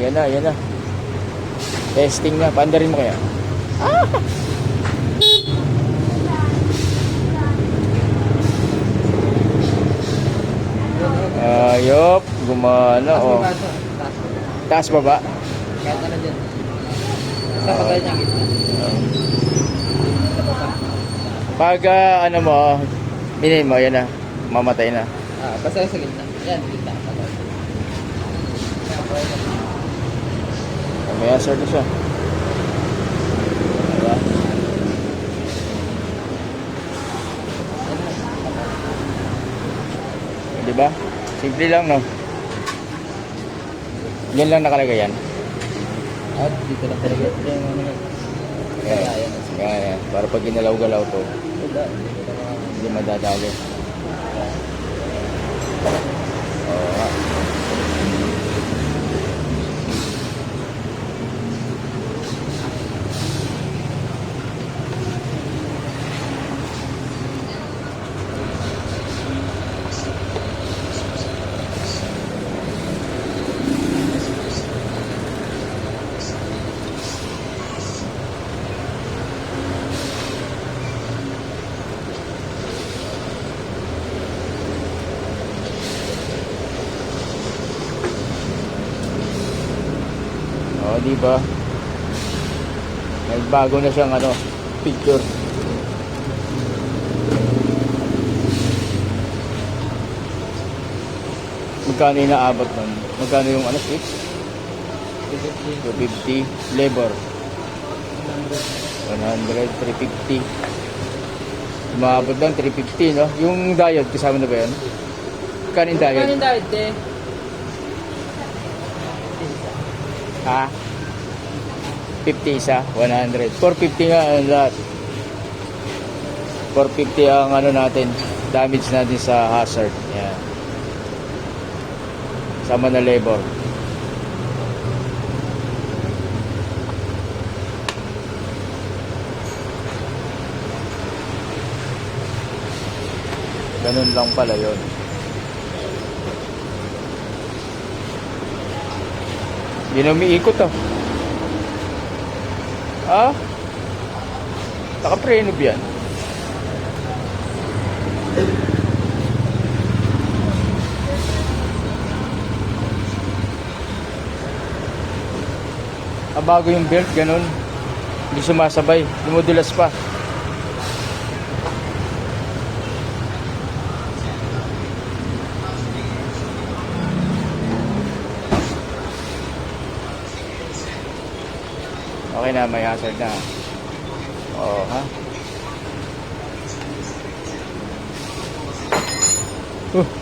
Ayan na, ayan na. Testing na. Paanda rin mo kaya? Ah! Ayop, gumana Taas oh. Taas baba. Kahit ano dyan. Basta patay niya gitna. Pag ah, ano mo, minin mo, yan na. Mamatay na. Ah, basta sa gitna. Yan, gitna. Patay. May answer na siya. Diba? Di ba? Simple lang, no? Yan lang nakalagay yan. Ah, dito lang talaga. Yan, ano. Kaya, yan. Para pag ginalaw-galaw to, mga- hindi madadali. Di ba? Nagbago na siyang ano, picture. Magkano yung naabot nun? Magkano yung ano, fix? 250. Labor. 100, 350. Umabot lang, 350, no? Yung diode, kasama na ba yan? Yung diode? Kanin dahil, te. Ha? 50 isa, 100. 450 nga ang lahat. 450 ang ano natin, damage natin sa hazard. Yan. Sama na labor. Ganun lang pala yon. Hindi na umiikot ah. Ah? Nakapreno ba yan? Ah, bago yung belt, ganun. Hindi sumasabay. Dumudulas pa. Okay na, may hazard na. Oo, ha? Uh.